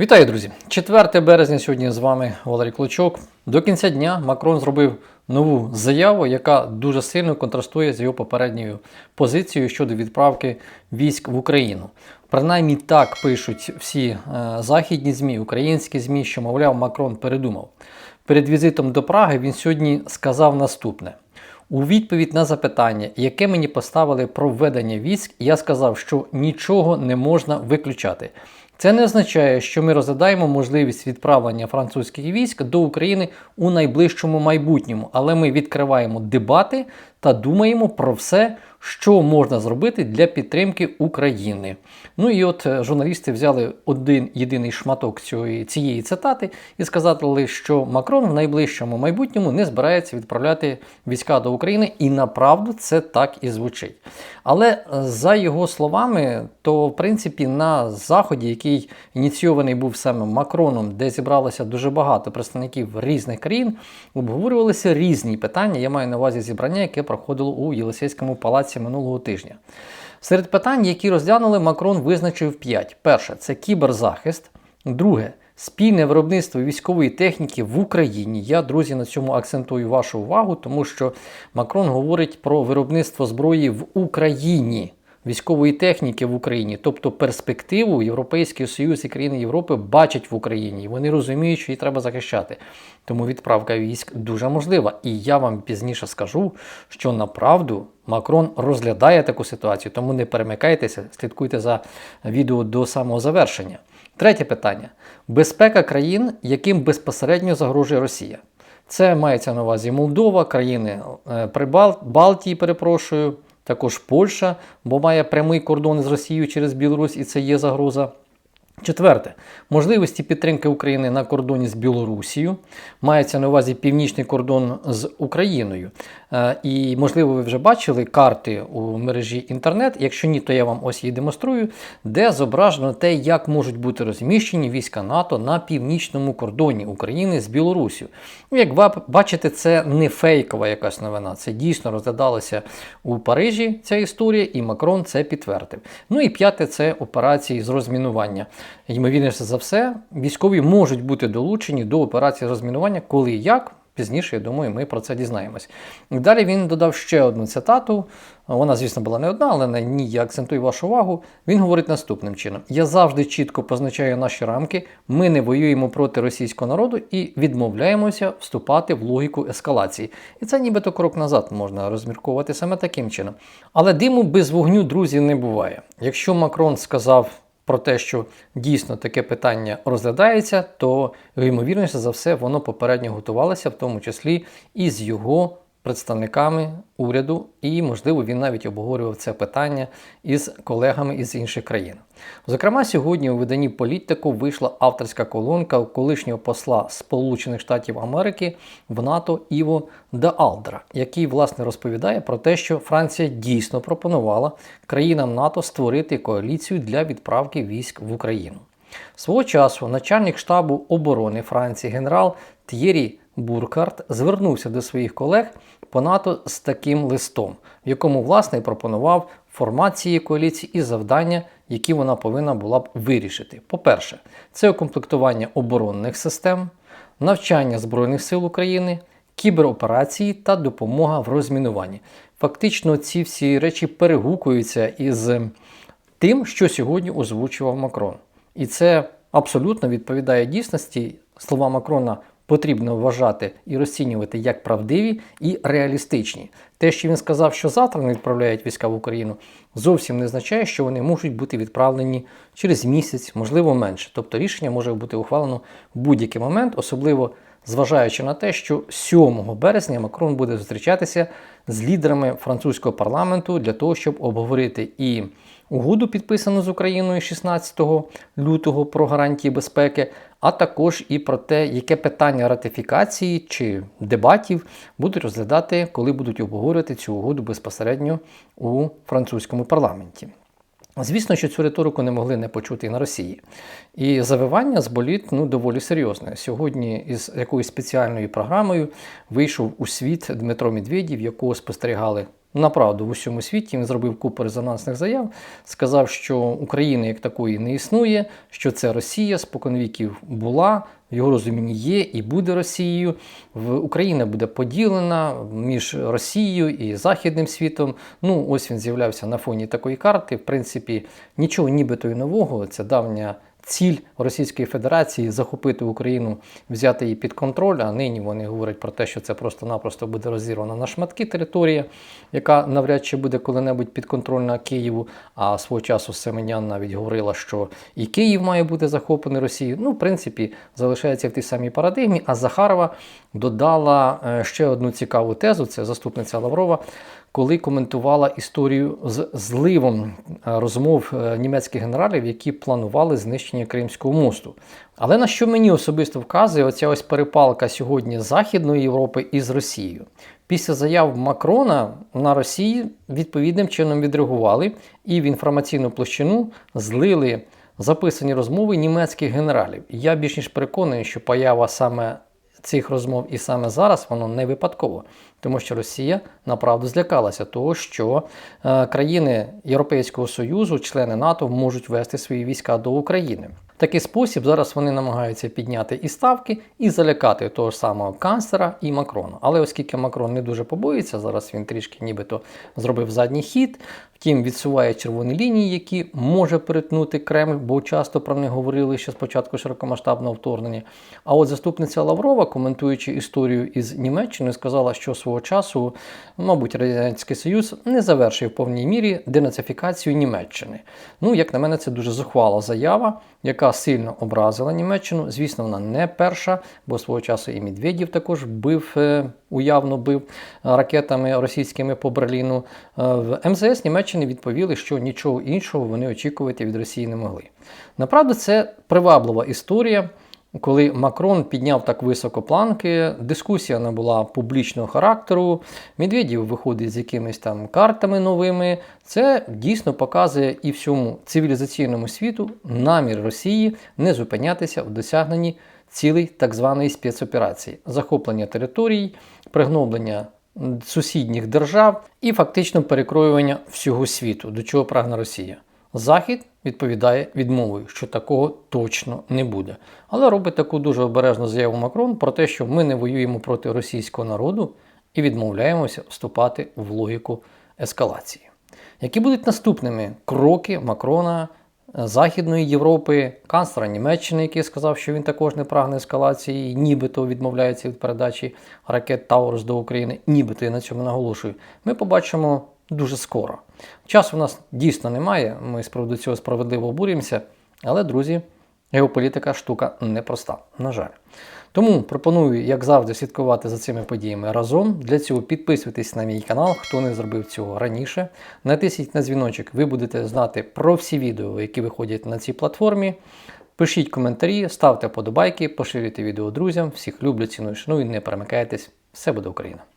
Вітаю, друзі! 4 березня сьогодні з вами Валерій Клочок. До кінця дня Макрон зробив нову заяву, яка дуже сильно контрастує з його попередньою позицією щодо відправки військ в Україну. Принаймні так пишуть всі е, західні ЗМІ, українські ЗМІ, що, мовляв, Макрон передумав. Перед візитом до Праги він сьогодні сказав наступне. У відповідь на запитання, яке мені поставили про введення військ, я сказав, що нічого не можна виключати. Це не означає, що ми розглядаємо можливість відправлення французьких військ до України у найближчому майбутньому, але ми відкриваємо дебати та думаємо про все, що можна зробити для підтримки України. Ну і от е, журналісти взяли один єдиний шматок цієї, цієї цитати і сказали, що Макрон в найближчому майбутньому не збирається відправляти війська до України, і направду це так і звучить. Але е, за його словами, то в принципі на заході, який ініційований був саме Макроном, де зібралося дуже багато представників різних країн, обговорювалися різні питання. Я маю на увазі зібрання, яке проходило у Єлисейському палаці минулого тижня. Серед питань, які розглянули, Макрон визначив 5. Перше це кіберзахист. Друге спільне виробництво військової техніки в Україні. Я, друзі, на цьому акцентую вашу увагу, тому що Макрон говорить про виробництво зброї в Україні. Військової техніки в Україні, тобто перспективу Європейський Союз і країни Європи бачать в Україні, і вони розуміють, що її треба захищати. Тому відправка військ дуже можлива. І я вам пізніше скажу, що направду Макрон розглядає таку ситуацію, тому не перемикайтеся, слідкуйте за відео до самого завершення. Третє питання: безпека країн, яким безпосередньо загрожує Росія. Це мається на увазі Молдова, країни е, Прибал... Балтії, перепрошую, також Польща, бо має прямий кордон з Росією через Білорусь, і це є загроза. Четверте, можливості підтримки України на кордоні з Білорусією. Мається на увазі північний кордон з Україною. Е, І, можливо, ви вже бачили карти у мережі інтернет. Якщо ні, то я вам ось її демонструю, де зображено те, як можуть бути розміщені війська НАТО на північному кордоні України з Білорусію. Ну, Як ви бачите, це не фейкова якась новина. Це дійсно розглядалося у Парижі ця історія, і Макрон це підтвердив. Ну і п'яте це операції з розмінування. Ймовірніше за все, військові можуть бути долучені до операції розмінування, коли і як. Пізніше, я думаю, ми про це дізнаємось. Далі він додав ще одну цитату. Вона, звісно, була не одна, але на ній я акцентую вашу увагу. Він говорить наступним чином: Я завжди чітко позначаю наші рамки, ми не воюємо проти російського народу і відмовляємося вступати в логіку ескалації. І це нібито крок назад можна розмірковувати саме таким чином. Але диму без вогню, друзі, не буває. Якщо Макрон сказав про те, що дійсно таке питання розглядається, то ймовірніше за все воно попередньо готувалося, в тому числі і з його представниками уряду, і, можливо, він навіть обговорював це питання із колегами із інших країн. Зокрема, сьогодні у виданні політику вийшла авторська колонка колишнього посла Сполучених Штатів Америки в НАТО Іво Даалдра, який власне розповідає про те, що Франція дійсно пропонувала країнам НАТО створити коаліцію для відправки військ в Україну. Свого часу начальник штабу оборони Франції генерал Т'єрі Буркарт звернувся до своїх колег по НАТО з таким листом, в якому власне пропонував формат цієї коаліції і завдання, які вона повинна була б вирішити. По-перше, це укомплектування оборонних систем, навчання Збройних сил України, кібероперації та допомога в розмінуванні. Фактично, ці всі речі перегукуються із тим, що сьогодні озвучував Макрон. І це абсолютно відповідає дійсності. Слова Макрона потрібно вважати і розцінювати як правдиві і реалістичні. Те, що він сказав, що завтра не відправляють війська в Україну, зовсім не означає, що вони можуть бути відправлені через місяць, можливо, менше. Тобто рішення може бути ухвалено в будь-який момент, особливо зважаючи на те, що 7 березня Макрон буде зустрічатися з лідерами французького парламенту для того, щоб обговорити і угоду, підписану з Україною 16 лютого про гарантії безпеки, а також і про те, яке питання ратифікації чи дебатів будуть розглядати, коли будуть обговорювати цю угоду безпосередньо у французькому парламенті. Звісно, що цю риторику не могли не почути і на Росії. І завивання з боліт ну, доволі серйозне. Сьогодні із якоюсь спеціальною програмою вийшов у світ Дмитро Медведєв, якого спостерігали направду в усьому світі. Він зробив купу резонансних заяв, сказав, що України як такої не існує, що це Росія споконвіків була. В його розумінні є і буде Росією. Україна буде поділена між Росією і Західним світом. Ну, ось він з'являвся на фоні такої карти. В принципі, нічого нібито й нового. Це давня ціль Російської Федерації захопити Україну, взяти її під контроль. А нині вони говорять про те, що це просто-напросто буде розірвана на шматки територія, яка навряд чи буде коли-небудь підконтрольна Києву. А свого часу Семенян навіть говорила, що і Київ має бути захоплений Росією. Ну, в принципі, залишається в тій самій парадигмі. А Захарова додала е, ще одну цікаву тезу: це заступниця Лаврова. Коли коментувала історію з зливом е, розмов е, німецьких генералів, які планували знищення Кримського мосту. Але на що мені особисто вказує оця ось перепалка сьогодні Західної Європи із Росією? Після заяв Макрона на Росії відповідним чином відреагували і в інформаційну площину злили записані розмови німецьких генералів. Я більш ніж переконаний, що поява саме цих розмов і саме зараз воно не випадково, тому що Росія направду злякалася того, що е, країни Європейського Союзу, члени НАТО, можуть вести свої війська до України. Такий спосіб зараз вони намагаються підняти і ставки, і залякати того ж самого канцлера і Макрона. Але оскільки Макрон не дуже побоїться, зараз він трішки нібито зробив задній хід, втім відсуває червоні лінії, які може перетнути Кремль, бо часто про них говорили ще спочатку широкомасштабного вторгнення. А от заступниця Лаврова, коментуючи історію із Німеччиною, сказала, що свого часу, мабуть, Радянський Союз не завершив в повній мірі денацифікацію Німеччини. Ну, як на мене, це дуже зухвала заява, яка сильно образила Німеччину. Звісно, вона не перша, бо свого часу і Медведєв також бив, е, уявно бив ракетами російськими по Берліну. Е, В МЗС Німеччини відповіли, що нічого іншого вони очікувати від Росії не могли. Направду, це приваблива історія. Коли Макрон підняв так високо планки, дискусія не була публічного характеру, Медведєв виходить з якимись там картами новими. Це дійсно показує і всьому цивілізаційному світу намір Росії не зупинятися в досягненні цілей так званої спецоперації, захоплення територій, пригноблення сусідніх держав і фактично перекроювання всього світу, до чого прагне Росія. Захід відповідає відмовою, що такого точно не буде. Але робить таку дуже обережну заяву Макрон про те, що ми не воюємо проти російського народу і відмовляємося вступати в логіку ескалації. Які будуть наступними кроки Макрона, е, Західної Європи, канцлера Німеччини, який сказав, що він також не прагне ескалації, нібито відмовляється від передачі ракет Таурус до України, нібито я на цьому наголошую, ми побачимо дуже скоро. Часу у нас дійсно немає, ми з цього справедливо обурюємося, але, друзі, геополітика штука непроста, на жаль. Тому пропоную, як завжди, слідкувати за цими подіями разом. Для цього підписуйтесь на мій канал, хто не зробив цього раніше. Натисніть на дзвіночок, ви будете знати про всі відео, які виходять на цій платформі. Пишіть коментарі, ставте подобайки, поширюйте відео друзям. Всіх люблю, ціную, шаную, не перемикайтесь. Все буде Україна!